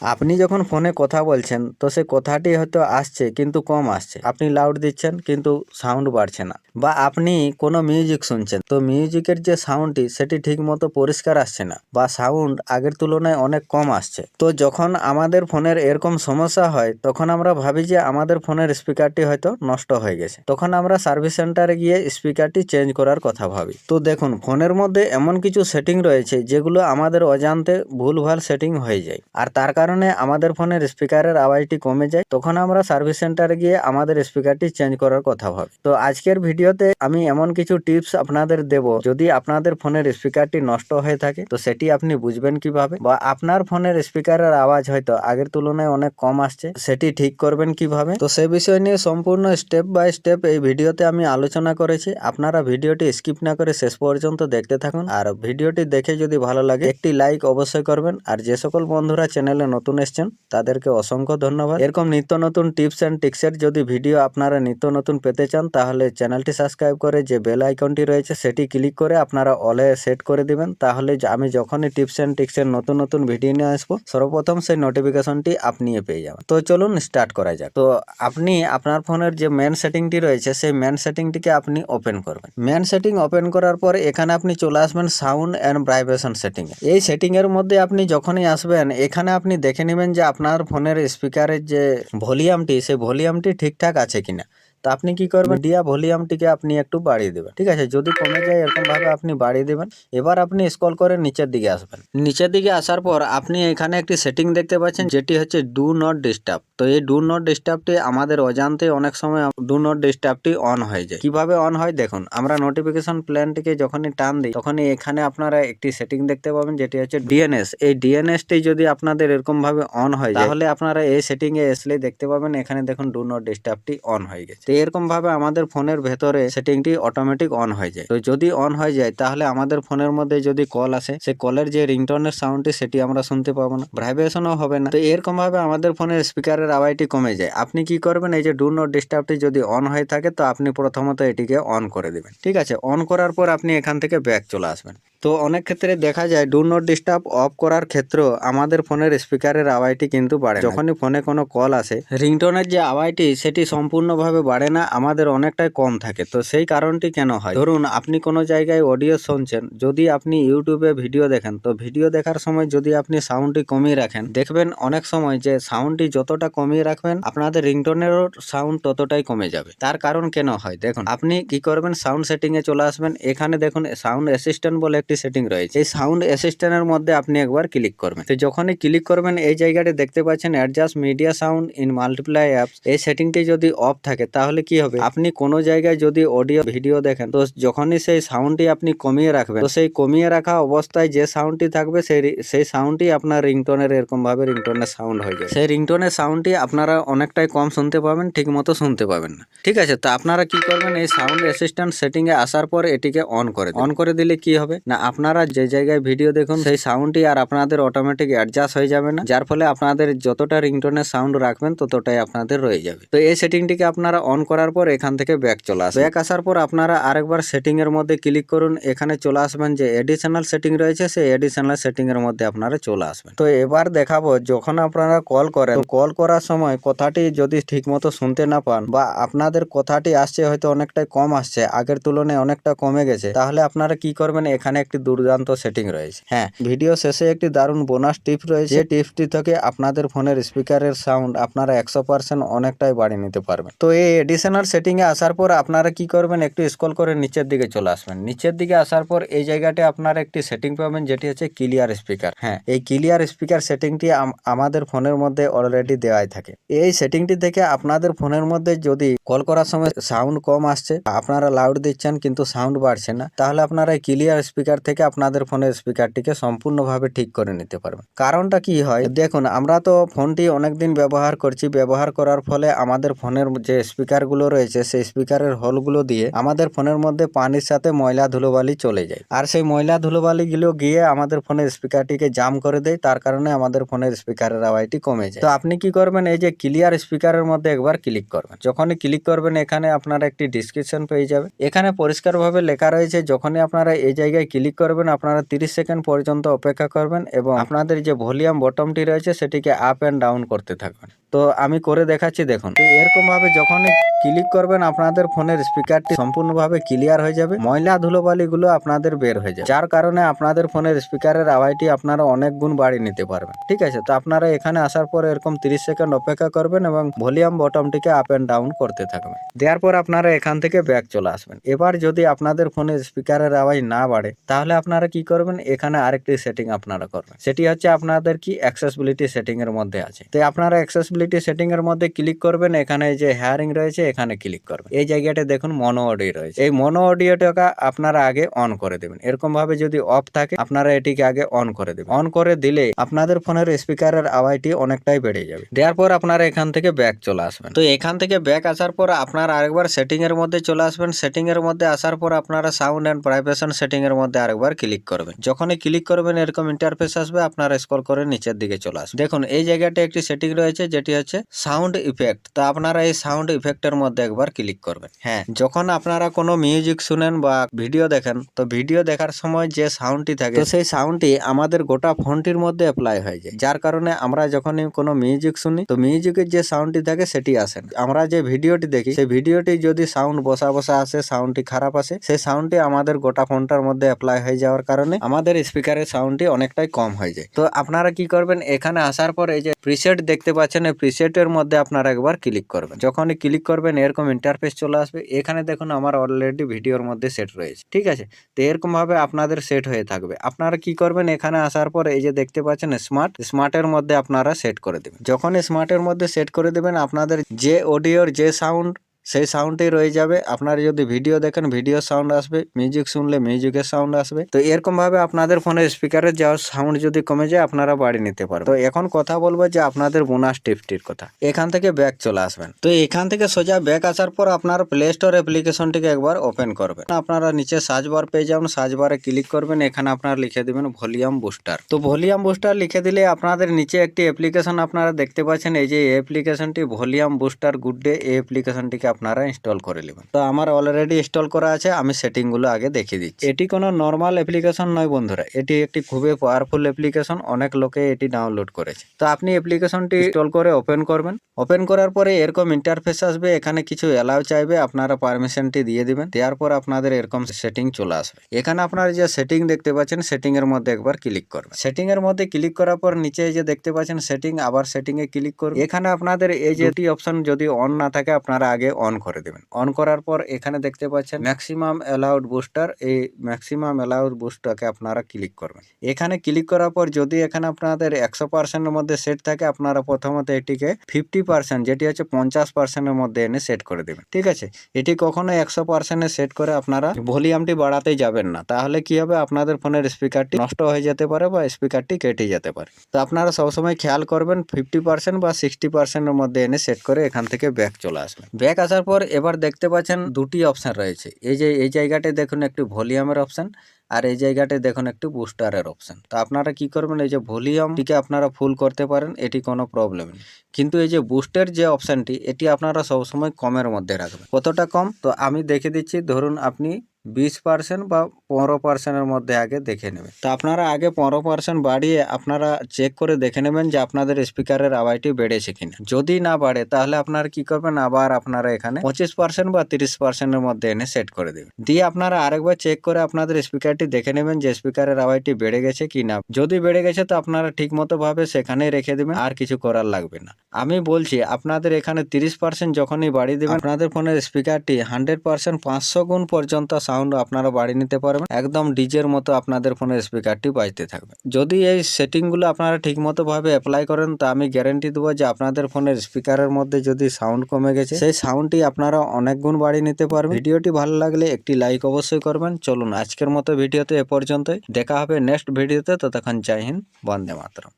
আপনি যখন ফোনে কথা বলছেন, তো সে কথাটি হয়তো আসছে কিন্তু কম আসছে। আপনি লাউড দিচ্ছেন কিন্তু সাউন্ড বাড়ছে না। বা আপনি কোনো মিউজিক শুনছেন, তো মিউজিকের যে সাউন্ডটি সেটি ঠিক মতো পরিষ্কার আসছে না বা সাউন্ড আগের তুলনায় অনেক কম আসছে। তো যখন আমাদের ফোনের এরকম সমস্যা হয়, তখন আমরা ভাবি যে আমাদের ফোনের স্পিকারটি হয়তো নষ্ট হয়ে গেছে। তখন আমরা সার্ভিস সেন্টারে গিয়ে স্পিকারটি চেঞ্জ করার কথা ভাবি। তো দেখুন, ফোনের মধ্যে এমন কিছু সেটিং রয়েছে, যেগুলো আমাদের অজান্তে ভুলভাল সেটিং হয়ে যায়। আর তার কারণে আমাদের ফোনের স্পিকারের আওয়াজটি কমে যায়, তখন আমরা সার্ভিস সেন্টারে গিয়ে আমাদের স্পিকারটি চেঞ্জ করার কথা ভাবি। তো আজকের ভিডিওতে আমি এমন কিছু টিপস আপনাদের দেব, যদি আপনাদের ফোনের স্পিকারটি নষ্ট হয়ে থাকে, তো সেটি আপনি বুঝবেন কীভাবে? বা আপনার ফোনের স্পিকারের আওয়াজ হয়তো আগের তুলনায় অনেক কম আসছে, সেটি ঠিক করবেন কীভাবে? তো সে বিষয় নিয়ে সম্পূর্ণ স্টেপ বাই স্টেপ এই ভিডিওতে আমি আলোচনা করেছি। আপনারা ভিডিওটি স্কিপ না করে শেষ পর্যন্ত দেখতে থাকুন। আর ভিডিওটি দেখে যদি ভালো লাগে, একটি লাইক অবশ্যই করবেন। আর যে সকল বন্ধুরা চ্যানেলে নতুন এসছেন, তাদেরকে অসংখ্য ধন্যবাদ। এরকম নিত্য নতুন টিপস অ্যান্ড টিক্সের যদি ভিডিও আপনারা নিত্য নতুন পেতে চান, তাহলে চ্যানেলটি সাবস্ক্রাইব করে যে বেল আইকনটি রয়েছে, সেটি ক্লিক করে আপনারা অলে সেট করে দিবেন। তাহলে আমি যখনই টিপস অ্যান্ড টিক্সের নতুন নতুন ভিডিও নিয়ে আসব, সর্বপ্রথম সেই নোটিফিকেশনটি আপনি পেয়ে যাবেন। তো চলুন স্টার্ট করা যাক। তো আপনি আপনার ফোনের যে মেন সেটিংটি রয়েছে, সেই মেন সেটিংটিকে আপনি ওপেন করবেন। মেন সেটিং ওপেন করার পর এখানে আপনি চলে আসবেন সাউন্ড অ্যান্ড ভাইব্রেশন সেটিং এই সেটিংয়ের মধ্যে আপনি যখনই আসবেন, এখানে আপনি দেখে নেবেন যে আপনার ফোনের স্পিকারের যে ভলিউমটি, সেই ভলিউমটি ঠিকঠাক আছে কিনা। তো আপনি কি করবেন? দিয়া ভলিউমটিকে আপনি একটু বাড়িয়ে দেবেন, ঠিক আছে? যদি কমে যায়, এরকমভাবে আপনি বাড়িয়ে দেবেন। এবার আপনি স্ক্রল করে নিচের দিকে আসবেন। নিচের দিকে আসার পর আপনি এখানে একটি সেটিং দেখতে পাচ্ছেন, যেটি হচ্ছে ডু নট ডিস্টার্ব তো এই ডু নট ডিস্টার্বটি আমাদের অজান্তে অনেক সময় ডু নট ডিস্টার্বটি অন হয়ে যায়। কীভাবে অন হয় দেখুন, আমরা নোটিফিকেশন প্ল্যানটিকে যখনই টান দিই, তখনই এখানে আপনারা একটি সেটিং দেখতে পাবেন যেটি হচ্ছে ডিএনএস এই ডিএনএসটি যদি আপনাদের এরকম ভাবে অন হয় তাহলে আপনারা এই সেটিং এ আসলে দেখতে পাবেন, এখানে দেখুন ডু নট ডিস্টার্বটি অন হয়ে গেছে। তো এরকম ভাবে আমাদের ফোনের ভেতরে সেটিংটি অটোমেটিক অন হয়ে যায়। তো যদি অন হয়ে যায়, তাহলে আমাদের ফোনের মধ্যে যদি কল আসে সে কলের যে রিংটোনের সাউন্ডটি সেটি আমরা শুনতে পাবো না ভাইব্রেশনও হবে না। তো এরকম ভাবে আমাদের ফোনের স্পিকারের আওয়াজটি কমে যায়। আপনি কি করবেন? এই যে ডু নট ডিস্টার্বটি যদি অন হয়ে থাকে, তো আপনি প্রথমত এটিকে অন করে দেবেন। ঠিক আছে? অন করার পর আপনি এখান থেকে ব্যাক চলে আসবেন। তো অনেক ক্ষেত্রে দেখা যায় ডু নট ডিস্টার্ব অফ করার ক্ষেত্রেও আমাদের ফোনের স্পিকারের আওয়াজটি কিন্তু বাড়ে যখনই ফোনে কোনো কল আসে রিংটোনের যে আওয়াজটি, সেটি সম্পূর্ণভাবে বাড়ে না, আমাদের অনেকটাই কম থাকে। তো সেই কারণটি কেন হয়? ধরুন, আপনি কোনো জায়গায় অডিও শুনছেন, যদি আপনি ইউটিউবে ভিডিও দেখেন, তো ভিডিও দেখার সময় যদি আপনি সাউন্ডটি কমিয়ে রাখেন, দেখবেন অনেক সময় যে সাউন্ডটি যতটা কমিয়ে রাখবেন, আপনাদের রিংটোনেরও সাউন্ড ততটাই কমে যাবে। তার কারণ কেন হয়? দেখুন, আপনি কি করবেন? সাউন্ড সেটিংয়ে চলে আসবেন। এখানে দেখুন সাউন্ড অ্যাসিস্ট্যান্ট বলে একটি সেটিং রয়েছে। এই সাউন্ড অ্যাসিস্ট্যান্টের মধ্যে আপনি একবার ক্লিক করবেন। তো যখনই ক্লিক করবেন, এই জায়গাটি দেখতে পাচ্ছেন adjust media sound in multiply apps এই সেটিংটি যদি অফ থাকে, তাহলে কি হবে? আপনি কোনো জায়গায় যদি অডিও ভিডিও দেখেন, তো যখনই সেই সাউন্ডটি আপনি কমিয়ে রাখবেন, তো সেই কমিয়ে রাখা অবস্থায় যে সাউন্ডটি থাকবে, সেই সেই সাউন্ডটি আপনার রিংটোনের এরকম ভাবে রিংটোনের সাউন্ড হয়ে যায় সেই রিংটোনের সাউন্ডটি আপনারা অনেকটাই কম শুনতে পাবেন, ঠিক মতো শুনতে পাবেন না। ঠিক আছে, তো আপনারা কি করবেন? এই সাউন্ড অ্যাসিস্ট্যান্ট সেটিংয়ে আসার পর এটিকে অন করে অন করে দিলে কি হবে? না আপনারা যে জায়গায় ভিডিও দেখুন, সেই সাউন্ডটি আর আপনাদের অটোমেটিক অ্যাডজাস্ট হয়ে যাবে না। যার ফলে আপনাদের যতটা রিংটোনের সাউন্ড রাখবেন, ততটাই আপনাদের রয়ে যাবে। তো এই সেটিংটিকে আপনারা অন করার পর এখান থেকে ব্যাক চলে আসবে ব্যাক আসার পর আপনারা আরেকবার সেটিং এর মধ্যে ক্লিক করুন। এখানে চলে আসবেন যে এডিশনাল সেটিং রয়েছে, সেই এডিশনাল সেটিং এর মধ্যে আপনারা চলে আসবেন। তো এবার দেখাবো, যখন আপনারা কল করেন কল করার সময় কথাটি যদি ঠিকমতো শুনতে না পান বা আপনাদের কথাটি আসছে হয়তো অনেকটাই কম আসছে, আগের তুলনায় অনেকটা কমে গেছে, তাহলে আপনারা কি করবেন? এখানে একটি দুর্দান্ত সেটিং রয়েছে। হ্যাঁ ভিডিও শেষে একটি দারুণ বোনাস টিপ রয়েছে। যে টিপসটি থেকে আপনাদের ফোনের স্পিকারের সাউন্ড আপনারা একশো পার্সেন্ট অনেকটাই বাড়িয়ে নিতে পারবেন। তো এই এডিশনাল সেটিং এ আসার পর আপনারা কি করবেন? একটু স্ক্রল করে নিচের দিকে চলে আসবেন। নিচের দিকে আসার পর এই জায়গাতে আপনারা একটি সেটিং পাবেন যেটি হচ্ছে ক্লিয়ার স্পিকার হ্যাঁ এই ক্লিয়ার স্পিকার সেটিংটি আম- আমাদের ফোনের মধ্যে অলরেডি দেওয়াই থাকে। এই সেটিংটি থেকে আপনাদের ফোনের মধ্যে যদি কল করার সময় সাউন্ড কম আসছে আপনারা লাউড দিচ্ছেন কিন্তু সাউন্ড বাড়ছে না তাহলে আপনারা এই ক্লিয়ার স্পিকার থেকে আপনাদের ফোনের স্পিকারটিকে সম্পূর্ণভাবে ঠিক করে নিতে পারবেন। কারণটা কি হয়? দেখুন, আমরা তো ফোনটি অনেকদিন ব্যবহার করছি। ব্যবহার করার ফলে আমাদের ফোনের যে স্পিকারগুলো রয়েছে, সেই স্পিকারের হোলগুলো দিয়ে আমাদের ফোনের মধ্যে পানির সাথে ময়লা ধুলোবালি চলে যায়। আর সেই ময়লা ধুলোবালিগুলো গিয়ে আমাদের ফোনের স্পিকারটিকে জাম করে দেয়। তার কারণে আমাদের ফোনের স্পিকারের আওয়াজটি কমে যায়। তো আপনি কি করবেন? এই যে ক্লিয়ার স্পিকারের মধ্যে একবার ক্লিক করবেন। যখনই ক্লিক করবেন, এখানে আপনারা একটি ডিসক্রিপশন পেয়ে যাবে। এখানে পরিষ্কারভাবে লেখা রয়েছে, যখনই আপনারা এই জায়গায় ক্লিক ক্লিক করবেন আপনারা তিরিশ সেকেন্ড পর্যন্ত অপেক্ষা করবেন এবং আপনাদের যে ভলিউম বটমটি রয়েছে সেটিকে আপ অ্যান্ড ডাউন করতে থাকবেন তো আমি করে দেখাচ্ছি, দেখুন। তো এরকম ভাবে যখনই ক্লিক করবেন, আপনাদের ফোনের স্পিকারটি সম্পূর্ণভাবে ক্লিয়ার হয়ে যাবে। ময়লা ধুলোবালি গুলো আপনাদের বের হয়ে যাবে। যার কারণে আপনাদের ফোনের স্পিকারের আওয়াজটি আপনারা অনেক গুণ বাড়িয়ে নিতে পারবেন। ঠিক আছে? তো আপনারা এখানে আসার পর এরকম 30 সেকেন্ড অপেক্ষা করবেন এবং ভলিউম বটমটিকে আপ এন্ড ডাউন করতে থাকবেন। দেওয়ার পর আপনারা এখান থেকে ব্যাক চলে আসবেন। এবার যদি আপনাদের ফোনের স্পিকারের আওয়াজ না বাড়ে, তাহলে আপনারা কি করবেন? এখানে আরেকটি সেটিং আপনারা করবেন। সেটি হচ্ছে আপনাদের কি? অ্যাক্সেসিবিলিটি সেটিং এর মধ্যে আছে। তো আপনারা অ্যাক্সেসিবিলিটি সেটিং এর মধ্যে ক্লিক করবেন, এখানে যে হেয়ারিং রয়েছে, এখানে ক্লিক করবেন। এই জায়গাটা দেখুন মনো অডিও রয়েছে। এই মনো অডিওটাকে আপনারা আগে অন করে দেবেন। এরকম ভাবে যদি অফ থাকে, আপনারা এটিকে আগে অন করে দেবেন। অন করে দিলে আপনাদের ফোনের স্পিকারের আওয়াজটি অনেকটাই বেড়ে যাবে। দেওয়ার পর আপনারা এখান থেকে ব্যাক চলে আসবেন। তো এখান থেকে ব্যাক আসার পর আপনারা আরেকবার সেটিং এর মধ্যে চলে আসবেন। সেটিং এর মধ্যে আসার পর আপনারা সাউন্ড এন্ড প্রাইভেশন সেটিং এর মধ্যে আরেকবার ক্লিক করবেন। যখনই ক্লিক করবেন, এরকম ইন্টারফেস আসবে, আপনারা স্ক্রল করে নিচের দিকে চলে আসবেন। দেখুন, এই জায়গাটা একটি সেটিং রয়েছে, যেটি হচ্ছে সাউন্ড ইফেক্ট তো আপনারা এই সাউন্ড ইফেক্টের মধ্যে একবার ক্লিক করবেন। হ্যাঁ যখন আপনারা কোনো মিউজিক শুনেন বা ভিডিও দেখেন, তো ভিডিও দেখার সময় যে সাউন্ডটি থাকে, তো সেই সাউন্ডটি আমাদের গোটা ফোনটির মধ্যে অ্যাপ্লাই হয়ে যায়। যার কারণে আমরা যখনই কোনো মিউজিক শুনি, তো মিউজিকের যে সাউন্ডটি থাকে, সেটি আসে। আমরা যে ভিডিওটি দেখি, সেই ভিডিওটি যদি সাউন্ড বসা বসা আসে সাউন্ডটি খারাপ আসে, সেই সাউন্ডটি আমাদের গোটা ফোনটার মধ্যে অ্যাপ্লাই হয়ে যাওয়ার কারণে আমাদের স্পিকারের সাউন্ডটি অনেকটাই কম হয়ে যায়। তো আপনারা কি করবেন, এখানে আসার পর এই যে প্রিসেট দেখতে পাচ্ছেন, এই প্রিসেটের মধ্যে আপনারা একবার ক্লিক করবেন। যখনই ক্লিক করবেন, এরকম ইন্টারফেস চলে আসবে। এখানে দেখুন আমার অলরেডি ভিডিওর মধ্যে সেট রয়েছে, ঠিক আছে? তো এরকমভাবে আপনাদের সেট হয়ে থাকবে। আপনারা কি করবেন, এখানে আসার পর এই যে দেখতে পাচ্ছেন স্মার্ট স্মার্টের মধ্যে আপনারা সেট করে দেবেন। যখন স্মার্টের মধ্যে সেট করে দেবেন, আপনাদের যে অডিওর যে সাউন্ড সেই সাউন্ডটাই রয়ে যাবে। আপনারা যদি ভিডিও দেখেন ভিডিও সাউন্ড আসবে মিউজিক শুনলে মিউজিকের সাউন্ড আসবে। তো এরকম ভাবে আপনাদের ফোনের স্পিকারের যাওয়ার সাউন্ড যদি কমে যায়, আপনারা বাড়ি নিতে পারবেন। তো এখন কথা বলব যে আপনাদের বোনাস টিপটির কথা। এখান থেকে ব্যাক চলে আসবেন। তো এখান থেকে সোজা ব্যাক আসার পর আপনার প্লে স্টোর অ্যাপ্লিকেশনটিকে একবার ওপেন করবেন। আপনারা নিচে সার্চ বার পেয়ে যাবেন। সার্চ বারে ক্লিক করবেন। এখানে আপনারা লিখে দিবেন ভলিউম বুস্টার তো ভলিউম বুস্টার লিখে দিলে আপনাদের নিচে একটি অ্যাপ্লিকেশন আপনারা দেখতে পাচ্ছেন। এই যে অ্যাপ্লিকেশনটি ভলিউম বুস্টার গুড ডে এই অ্যাপ্লিকেশনটিকে আপনারা ইনস্টল করে নেবেন। তো আমার অলরেডি ইনস্টল করা আছে আমি সেটিংগুলো আগে দেখিয়ে দিচ্ছি। এটি কোনো নর্মাল অ্যাপ্লিকেশন নয় বন্ধুরা এটি একটি খুবই পাওয়ারফুল অ্যাপ্লিকেশন অনেক লোকে এটি ডাউনলোড করেছে। তো আপনি অ্যাপ্লিকেশনটি ইনস্টল করে ওপেন করবেন। ওপেন করার পরে এরকম ইন্টারফেস আসবে এখানে কিছু অ্যালাউ চাইবে আপনারা পারমিশনটি দিয়ে দিবেন দেওয়ার পর আপনাদের এরকম সেটিং চলে আসবে। এখানে আপনারা যে সেটিং দেখতে পাচ্ছেন সেটিং এর মধ্যে একবার ক্লিক করবেন। সেটিং এর মধ্যে ক্লিক করার পর নিচে যে দেখতে পাচ্ছেন সেটিং আবার সেটিং এ ক্লিক করুন এখানে আপনাদের এই যেটি অপশন যদি অন না থাকে আপনারা আগে অন করে দেবেন। অন করার পর এখানে দেখতে পাচ্ছেন ম্যাক্সিমাম অ্যালাউড বুস্টার এই ম্যাক্সিমাম অ্যালাউড বুস্টটাকে আপনারা ক্লিক করবেন। এখানে ক্লিক করার পর যদি এখানে আপনাদের একশো পার্সেন্টের মধ্যে সেট থাকে, আপনারা প্রথমত এটিকে ফিফটি পার্সেন্ট যেটি হচ্ছে পঞ্চাশ পার্সেন্টের মধ্যে এনে সেট করে দেবেন। ঠিক আছে? এটি কখনো একশো পার্সেন্টে সেট করে আপনারা ভলিউমটি বাড়াতে যাবেন না। তাহলে কি হবে? আপনাদের ফোনের স্পিকারটি নষ্ট হয়ে যেতে পারে বা স্পিকারটি কেটে যেতে পারে। তো আপনারা সবসময় খেয়াল করবেন ফিফটি পার্সেন্ট বা সিক্সটি পার্সেন্টের মধ্যে এনে সেট করে এখান থেকে ব্যাক চলে আসবেন। ব্যাক আসার পর এবার দেখতে পাচ্ছেন দুটি অপশান রয়েছে। এই যে, এই জায়গাটায় দেখুন একটি ভলিউমের অপশান আর এই জায়গাটায় দেখুন একটি বুস্টারের অপশান তো আপনারা কি করবেন, এই যে ভলিউমটিকে আপনারা ফুল করতে পারেন, এটি কোনো প্রবলেম নেই। কিন্তু এই যে বুস্টার যে অপশানটি এটি আপনারা সবসময় কমের মধ্যে রাখবেন। কতটা কম? তো আমি দেখে দিচ্ছি, ধরুন আপনি বিশ পার্সেন্ট বা পনেরো পার্সেন্টের মধ্যে আগে দেখে নেবেন। তো আপনারা আগে পনেরো পার্সেন্ট বাড়িয়ে আপনারা চেক করে দেখে নেবেন যে আপনাদের স্পিকারের আওয়াজটি বেড়েছে কিনা। যদি না বাড়ে, তাহলে আপনারা কি করবেন? আবার আপনারা এখানে পঁচিশ পার্সেন্ট বা তিরিশ পার্সেন্টের মধ্যে এনে সেট করে দেবেন। দিয়ে আপনারা আরেকবার চেক করে আপনাদের স্পিকারটি দেখে নেবেন যে স্পিকারের আওয়াজটি বেড়ে গেছে কি না যদি বেড়ে গেছে, তো আপনারা ঠিক মতো ভাবে সেখানেই রেখে দেবেন, আর কিছু করার লাগবে না। আমি বলছি, আপনাদের এখানে তিরিশ পার্সেন্ট যখনই বাড়িয়ে দেবেন, আপনাদের ফোনের স্পিকারটি হান্ড্রেড পার্সেন্ট পাঁচশো গুণ পর্যন্ত সাউন্ড আপনারা বাড়িয়ে নিতে পারবেন। একদম ডিজের মতো আপনাদের ফোনের স্পিকারটি বাজতে থাকবে। যদি এই সেটিংগুলো আপনারা ঠিকমতোভাবে ভাবে অ্যাপ্লাই করেন, তো আমি গ্যারেন্টি দেবো যে আপনাদের ফোনের স্পিকারের মধ্যে যদি সাউন্ড কমে গেছে, সেই সাউন্ডটি আপনারা অনেক গুণ বাড়িয়ে নিতে পারবেন। ভিডিওটি ভালো লাগলে একটি লাইক অবশ্যই করবেন। চলুন আজকের মতো ভিডিওতে এ পর্যন্তই। দেখা হবে নেক্সট ভিডিওতে। ততক্ষণ জয় হিন্দ, বন্দে মাতরম।